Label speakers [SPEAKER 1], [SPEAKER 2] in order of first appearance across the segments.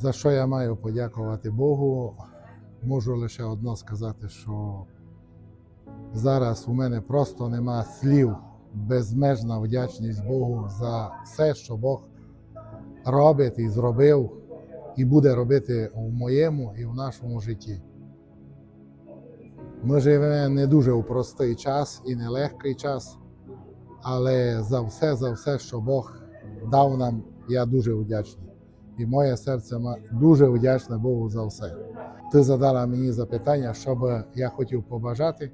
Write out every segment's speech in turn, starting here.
[SPEAKER 1] За що я маю подякувати Богу? Можу лише одно сказати, що зараз у мене просто нема слів. Безмежна вдячність Богу за все, що Бог робить і зробив, і буде робити у моєму і в нашому житті. Ми живемо не дуже у простий час і нелегкий час, але за все, за все, що Бог дав нам, я дуже вдячний. І моє серце дуже вдячне Богу за все. Ти задала мені запитання, що би я хотів побажати,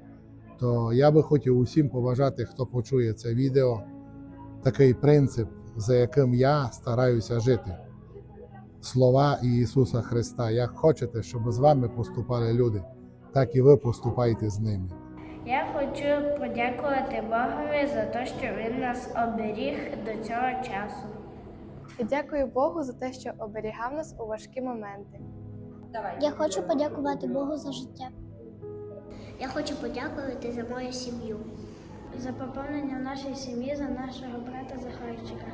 [SPEAKER 1] то я би хотів усім побажати, хто почує це відео, такий принцип, за яким я стараюся жити. Слова Ісуса Христа. Як хочете, щоб з вами поступали люди, так і ви поступайте з ними.
[SPEAKER 2] Я хочу подякувати Богові за те, що він нас оберіг до цього часу.
[SPEAKER 3] І дякую Богу за те, що оберігав нас у важкі моменти.
[SPEAKER 4] Я хочу подякувати Богу за життя. Я хочу подякувати за мою сім'ю.
[SPEAKER 2] За поповнення нашої сім'ї, за нашого брата Захарчика.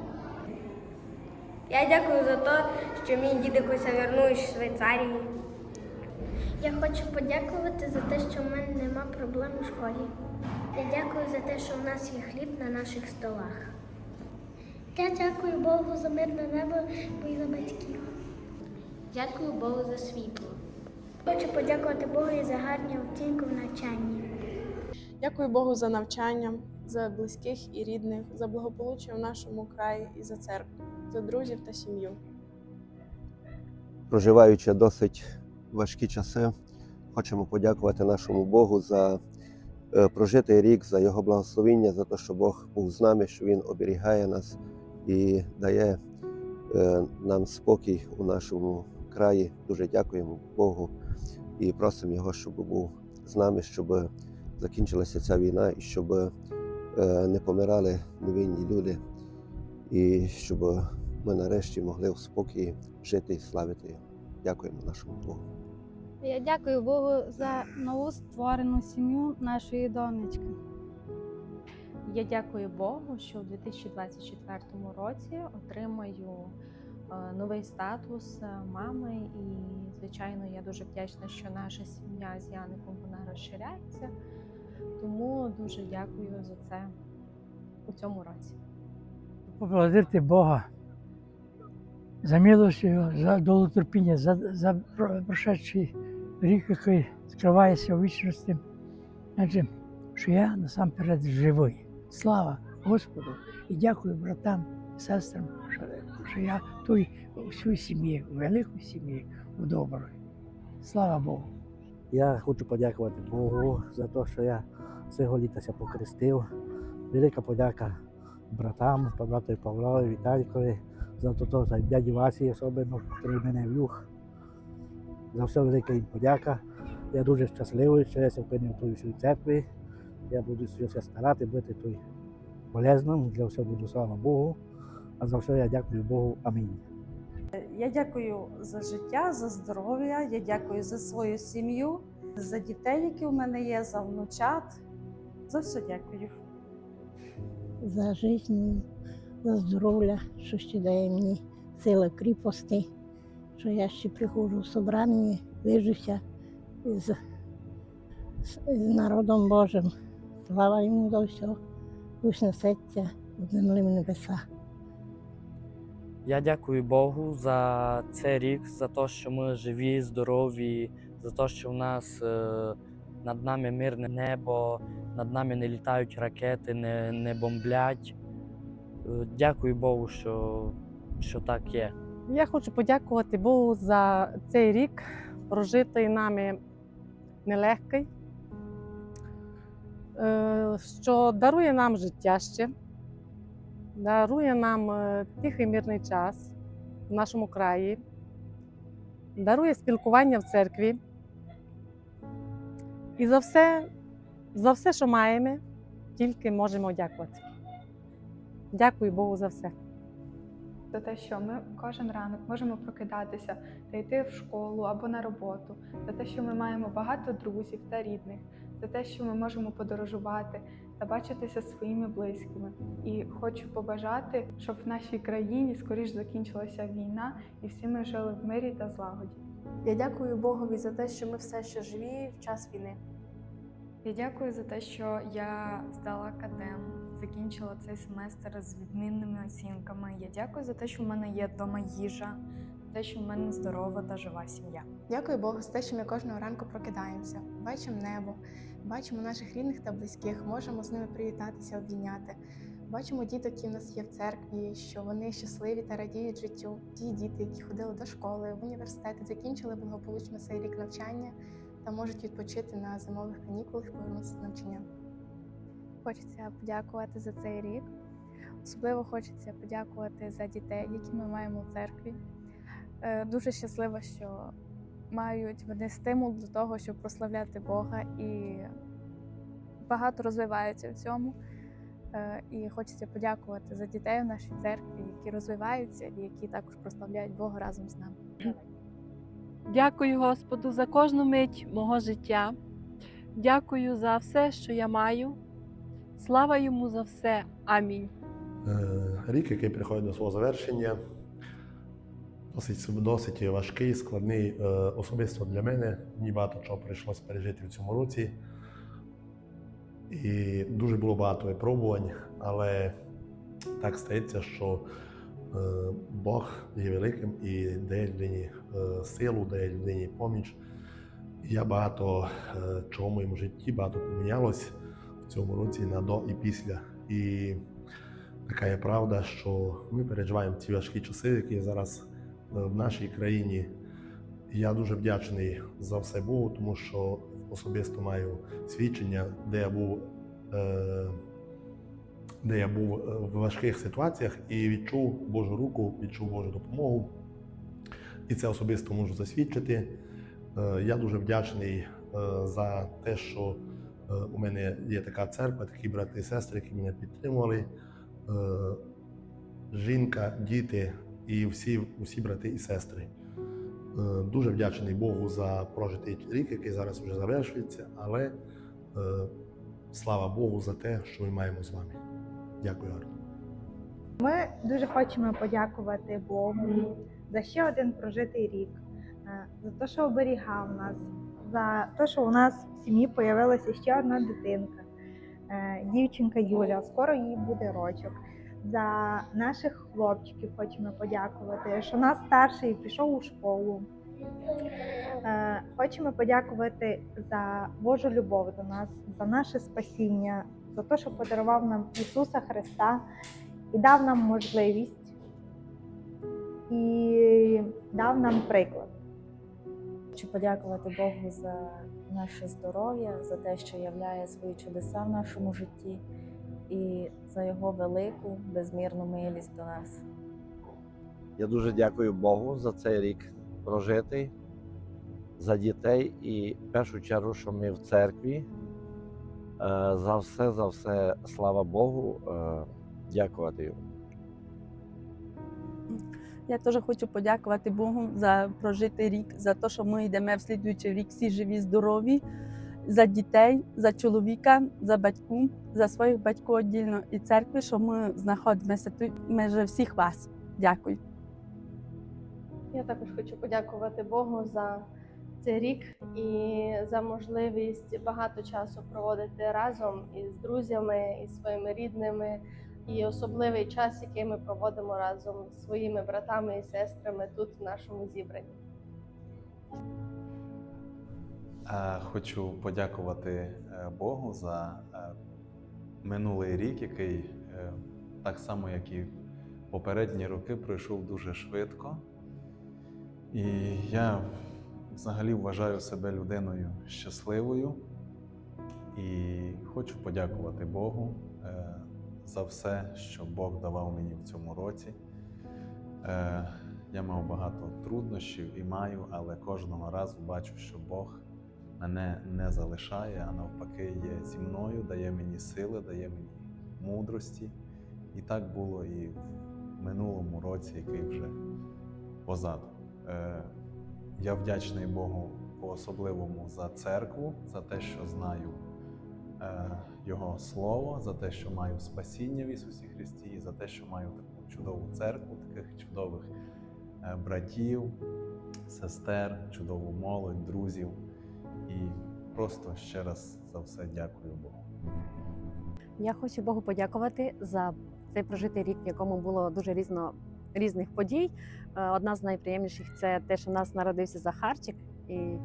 [SPEAKER 2] Я дякую за те, що мій дідик вернув з Швейцарії.
[SPEAKER 4] Я хочу подякувати за те, що в мене нема проблем у школі. Я дякую за те, що в нас є хліб на наших столах. Я дякую Богу за мирне небо і за батьків. Дякую Богу за світло. Хочу подякувати Богу за гарні оцінки в навчанні.
[SPEAKER 3] Дякую Богу за навчання, за близьких і рідних, за благополуччя в нашому краї і за церкву, за друзів та сім'ю.
[SPEAKER 5] проживаючи досить важкі часи, хочемо подякувати нашому Богу за е, прожитий рік, за його благословіння, за те, що Бог був з нами, що Він оберігає нас і дає е, нам спокій у нашому краї. Дуже дякуємо Богу і просимо Його, щоб був з нами, щоб закінчилася ця війна і щоб е, не помирали невинні люди, і щоб ми нарешті могли в спокої жити і славити. Дякуємо нашому Богу.
[SPEAKER 6] Я дякую Богу за нову створену сім'ю нашої донечки.
[SPEAKER 7] Я дякую Богу, що в 2024 році отримаю е, новий статус е, мами. І, звичайно, я дуже вдячна, що наша сім'я з Яником вона розширяється. Тому дуже дякую за це у цьому році.
[SPEAKER 8] поблагодарити Бога за милость Його, за долготерпіння, за, за про- прошедший рік, який скривається у вічності. Адже, що я насамперед живий. Слава Господу і дякую братам, сестрам, що, я той у всій сім'ї, у великій сім'ї, у доброї. Слава Богу.
[SPEAKER 9] Я хочу подякувати Богу за те, що я цього літа покрестив. Велика подяка братам, братові Павлові, Віталькові, за то, за дяді Васі особливо, який мене влюх. За все велика їм подяка. Я дуже щасливий, що я опинив тут у церкві. Я буду все старати бути тут полезним, для всього буду слава Богу. А за все я дякую Богу. Амінь.
[SPEAKER 10] Я дякую за життя, за здоров'я. Я дякую за свою сім'ю, за дітей, які у мене є, за внучат. За все дякую.
[SPEAKER 11] за жизнь, за здоров'я, що ще дає мені сили кріпості, що я ще приходжу в собрання, вижуся з, з, з народом Божим. Слава йому за все, пусть несеться в землі в небеса.
[SPEAKER 12] Я дякую Богу за цей рік, за те, що ми живі, здорові, за те, що в нас е, над нами мирне небо, над нами не літають ракети, не, не бомблять. Е, Дякую Богу, що, що так є.
[SPEAKER 10] Я хочу подякувати Богу за цей рік, прожитий нами нелегкий, що дарує нам життя ще, дарує нам е, тихий мирний час в нашому краї, дарує спілкування в церкві. І за все, за все, що маємо, тільки можемо дякувати. Дякую Богу за все.
[SPEAKER 3] За те, що ми кожен ранок можемо прокидатися та йти в школу або на роботу, за те, що ми маємо багато друзів та рідних, за те, що ми можемо подорожувати,
[SPEAKER 13] та бачитися зі своїми близькими. І хочу побажати, щоб в нашій країні скоріш закінчилася війна і всі ми жили в мирі та злагоді.
[SPEAKER 3] Я дякую Богові за те, що ми все ще живі в час війни.
[SPEAKER 14] Я дякую за те, що я здала академ, закінчила цей семестр з відмінними оцінками. Я дякую за те, що в мене є вдома їжа, за те, що в мене здорова та жива сім'я.
[SPEAKER 3] Дякую Богу за те, що ми кожного ранку прокидаємося, бачимо небо, бачимо наших рідних та близьких, можемо з ними привітатися, обійняти. Бачимо діток, які в нас є в церкві, що вони щасливі та радіють життю. Ті діти, які ходили до школи, в університети, закінчили благополучно цей рік навчання та можуть відпочити на зимових канікулах повернутися навчання.
[SPEAKER 15] Хочеться подякувати за цей рік. Особливо хочеться подякувати за дітей, які ми маємо в церкві. Е, Дуже щаслива, що мають вони стимул до того, щоб прославляти Бога і багато розвиваються в цьому. Е, І хочеться подякувати за дітей в нашій церкві, які розвиваються і які також прославляють Бога разом з нами.
[SPEAKER 16] Дякую Господу за кожну мить мого життя. Дякую за все, що я маю. Слава йому за все. Амінь.
[SPEAKER 17] Е, Рік, який приходить до свого завершення, досить, досить важкий, складний е, особисто для мене. Мені багато чого прийшлося пережити в цьому році. І дуже було багато випробувань, але так стається, що е, Бог є великим і дає людині е, силу, дає людині поміч. Я багато чого в моєму житті багато помінялось в цьому році на до і після. І така є правда, що ми переживаємо ці важкі часи, які зараз в нашій країні. Я дуже вдячний за все Богу, тому що особисто маю свідчення, де я був, е, де я був е, в важких ситуаціях і відчув Божу руку, відчув Божу допомогу. І це особисто можу засвідчити. Е, Я дуже вдячний е, за те, що е, у мене є така церква, такі брати і сестри, які мене підтримували. Е, Жінка, діти і всі, всі брати і сестри. Е, Дуже вдячний Богу за прожитий рік, який зараз вже завершується, але е, слава Богу за те, що ми маємо з вами. Дякую, Арно.
[SPEAKER 18] Ми дуже хочемо подякувати Богу за ще один прожитий рік, е, за те, що оберігав нас, за те, що у нас в сім'ї з'явилася ще одна дитинка, дівчинка Юля. Скоро їй буде рочок. За наших хлопчиків хочемо подякувати, що нас старший пішов у школу. Е, Хочемо подякувати за Божу любов до нас, за наше спасіння, за те, що подарував нам Ісуса Христа і дав нам можливість і дав нам приклад.
[SPEAKER 19] Хочу подякувати Богу за наше здоров'я, за те, що являє свої чудеса в нашому житті, і за його велику безмірну милість до нас.
[SPEAKER 5] Я дуже дякую Богу за цей рік прожитий, за дітей і в першу чергу, що ми в церкві. Е, За все, за все, слава Богу, е, дякувати йому.
[SPEAKER 20] Я теж хочу подякувати Богу за прожитий рік, за те, що ми йдемо в слідуючий рік всі живі, здорові, за дітей, за чоловіка, за батьку, за своїх батьків віддільно і церкви, що ми знаходимося тут між всіх вас. Дякую.
[SPEAKER 3] Я також хочу подякувати Богу за цей рік і за можливість багато часу проводити разом із друзями, і своїми рідними, і особливий час, який ми проводимо разом з своїми братами і сестрами тут, в нашому зібранні.
[SPEAKER 21] Хочу подякувати е, Богу за е, минулий рік, який е, так само, як і попередні роки, пройшов дуже швидко. І я взагалі вважаю себе людиною щасливою і хочу подякувати Богу за все, що Бог давав мені в цьому році. Я мав багато труднощів і маю, але кожного разу бачу, що Бог мене не залишає, а навпаки, є зі мною, дає мені сили, дає мені мудрості. І так було і в минулому році, який вже позаду. Е, Я вдячний Богу по-особливому за церкву, за те, що знаю, е, Його Слово, за те, що маю спасіння в Ісусі Христі, і за те, що маю таку чудову церкву, таких чудових е, братів, сестер, чудову молодь, друзів. І просто ще раз за все дякую Богу.
[SPEAKER 22] Я хочу Богу подякувати за цей прожитий рік, в якому було дуже різно, різних подій. Е, Одна з найприємніших це те, що в нас народився Захарчик, і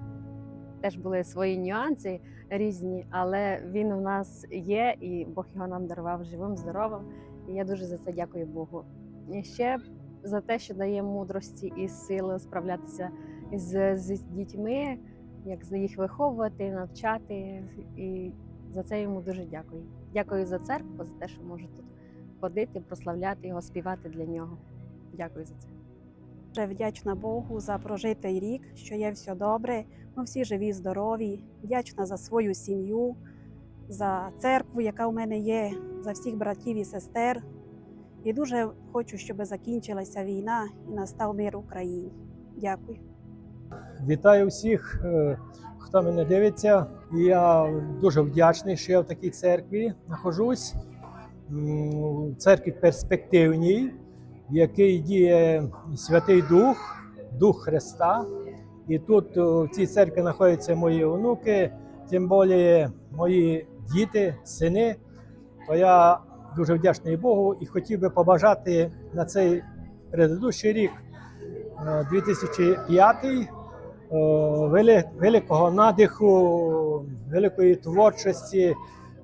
[SPEAKER 22] теж були свої нюанси різні, але він у нас є, і Бог його нам дарував живим, здоровим. І я дуже за це дякую Богу. І ще за те, що дає мудрості і сили справлятися з, з дітьми, як їх виховувати, навчати. І за це йому дуже дякую. Дякую за церкву, за те, що можу тут ходити, прославляти його, співати для нього. Дякую за це.
[SPEAKER 23] Дуже вдячна Богу за прожитий рік, що є все добре. Ми всі живі, здорові. Вдячна за свою сім'ю, за церкву, яка у мене є, за всіх братів і сестер. І дуже хочу, щоб закінчилася війна і настав мир Україні. Дякую.
[SPEAKER 24] Вітаю всіх, е, хто мене дивиться. Я дуже вдячний, що я в такій церкві знаходжусь. Церкві перспективній, в якій діє Святий Дух, Дух Христа. І тут е, в цій церкві знаходяться мої онуки, тим більше мої діти, сини. То я дуже вдячний Богу і хотів би побажати на цей предыдущий рік, е, 2005 е, великого надиху, великої творчості,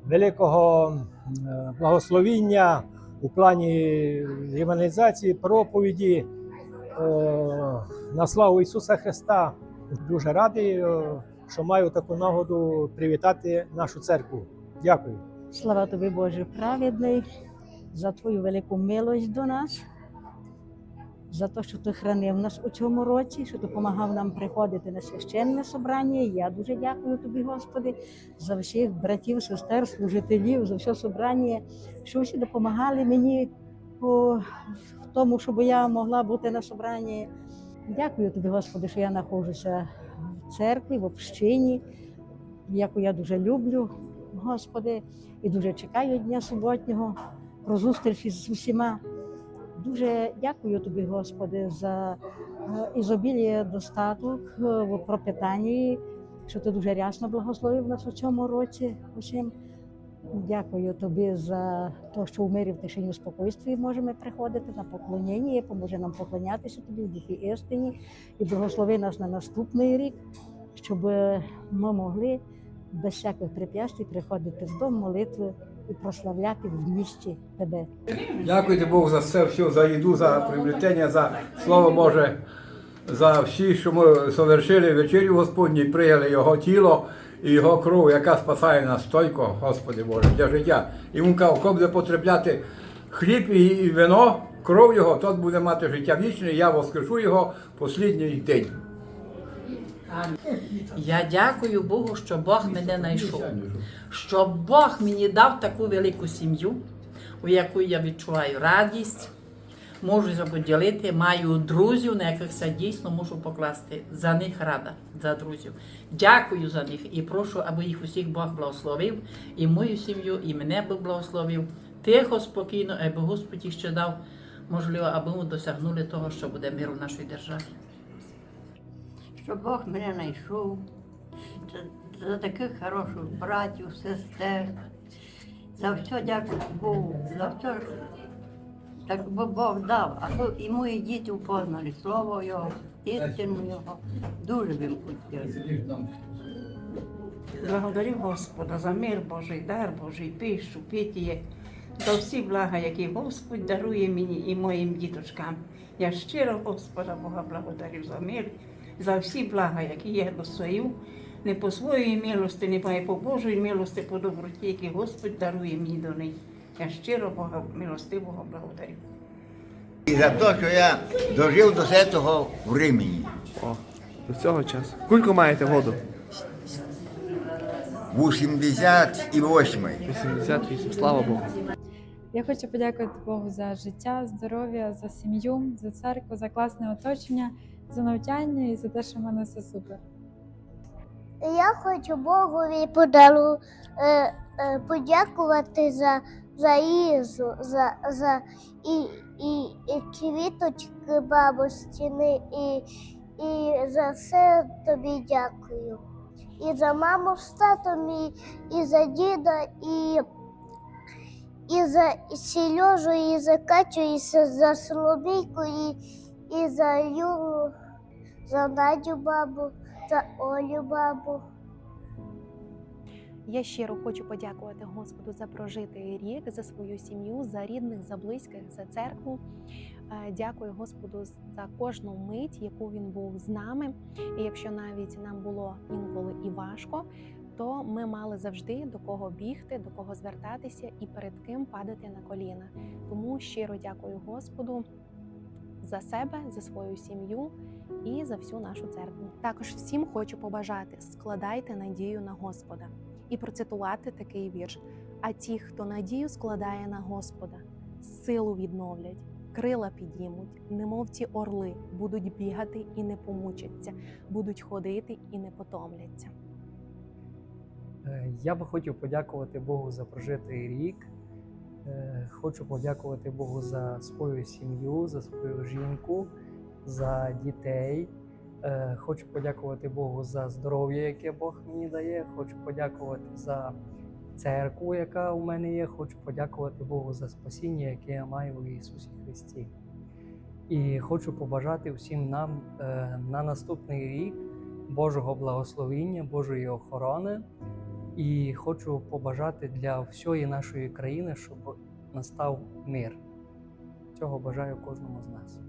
[SPEAKER 24] великого е, благословіння у плані євангелізації, проповіді е, на славу Ісуса Христа. Дуже радий, е, що маю таку нагоду привітати нашу церкву. Дякую.
[SPEAKER 11] Слава тобі, Боже праведний, за твою велику милость до нас, за те, що ти хранив нас у цьому році, що допомагав нам приходити на священне собрання. Я дуже дякую тобі, Господи, за всіх братів, сестер, служителів, за все собрання, що всі допомагали мені в тому, щоб я могла бути на собранні. Дякую тобі, Господи, що я знаходжуся в церкві, в общині, яку я дуже люблю, Господи, і дуже чекаю дня суботнього про зустріч із усіма. Дуже дякую тобі, Господи, за е, ізобіліє достаток е, в пропитанні, що ти дуже рясно благословив нас у цьому році. Усім. Дякую тобі за те, що в мирі в тишині в спокійстві можемо приходити на поклоніння, і поможе нам поклонятися тобі в духі істині і благослови нас на наступний рік, щоб ми могли без всяких препятствий приходити в дом молитви і прославляти в місті тебе.
[SPEAKER 25] Дякуйте Богу за все, все, за їду, за приобретення, за Слово Боже, за всі, що ми совершили вечерю Господній, прийняли Його тіло і Його кров, яка спасає нас стойко, Господи Боже, для життя. І він казав, хто буде потребляти хліб і, і вино, кров Його, тот буде мати життя вічне, я воскрешу його в останній день.
[SPEAKER 26] Я дякую Богу, що Бог мене знайшов, що Бог мені дав таку велику сім'ю, у яку я відчуваю радість, можу поділити, маю друзів, на яких я дійсно можу покласти. За них рада, за друзів. Дякую за них і прошу, аби їх усіх Бог благословив, і мою сім'ю, і мене Бог благословив. Тихо, спокійно, аби Господь їх ще дав, можливо, аби ми досягнули того, що буде мир у нашій державі.
[SPEAKER 27] Що Бог мене знайшов, за, таких хороших братів, сестер. За все дякую Богу, за все, так бо Бог дав, а то і мої діти впознали слово Його, істину Його. Дуже їм хотіли.
[SPEAKER 28] Благодарю Господа за мир Божий, дар Божий, пишу, питіє, за всі блага, які Господь дарує мені і моїм діточкам. Я щиро Господа Бога благодарю за мир, за всі блага, які я достаю, не по своїй милості, не по Божої милості, по доброті, які Господь дарує мені до неї. Я щиро Бога милостивого благодарю.
[SPEAKER 29] І за те, що я дожив до цього времени.
[SPEAKER 30] О, до цього часу. Скільки маєте году?
[SPEAKER 29] 88.
[SPEAKER 30] 88, слава Богу.
[SPEAKER 31] Я хочу подякувати Богу за життя, здоров'я, за сім'ю, за церкву, за класне оточення, за навчання і за те, що в мене все супер.
[SPEAKER 4] Я хочу Богові подару, е, е, подякувати за, за їжу, за, за і, і, і квіточки бабусіни, і, і за все тобі дякую. І за маму з татом, і, і за діда, і, і за Сережу, і за Катю, і за, Соломійку, і, за Юлу, за Надю бабу, за Олю бабу.
[SPEAKER 32] Я щиро хочу подякувати Господу за прожитий рік, за свою сім'ю, за рідних, за близьких, за церкву. Е, Дякую Господу за кожну мить, яку він був з нами. І якщо навіть нам було інколи і важко, то ми мали завжди до кого бігти, до кого звертатися і перед ким падати на коліна. Тому щиро дякую Господу за себе, за свою сім'ю і за всю нашу церкву. Також всім хочу побажати: складайте надію на Господа і процитувати такий вірш. А ті, хто надію складає на Господа, силу відновлять, крила підіймуть, немов ті орли, будуть бігати і не помучаться, будуть ходити і не потомляться.
[SPEAKER 24] Е, Я би хотів подякувати Богу за прожитий рік. Е, Хочу подякувати Богу за свою сім'ю, за свою жінку, за дітей. Е, Хочу подякувати Богу за здоров'я, яке Бог мені дає. Хочу подякувати за церкву, яка у мене є. Хочу подякувати Богу за спасіння, яке я маю в Ісусі Христі. І хочу побажати всім нам на наступний рік Божого благословіння, Божої охорони. І хочу побажати для всієї нашої країни, щоб настав мир. Цього бажаю кожному з нас.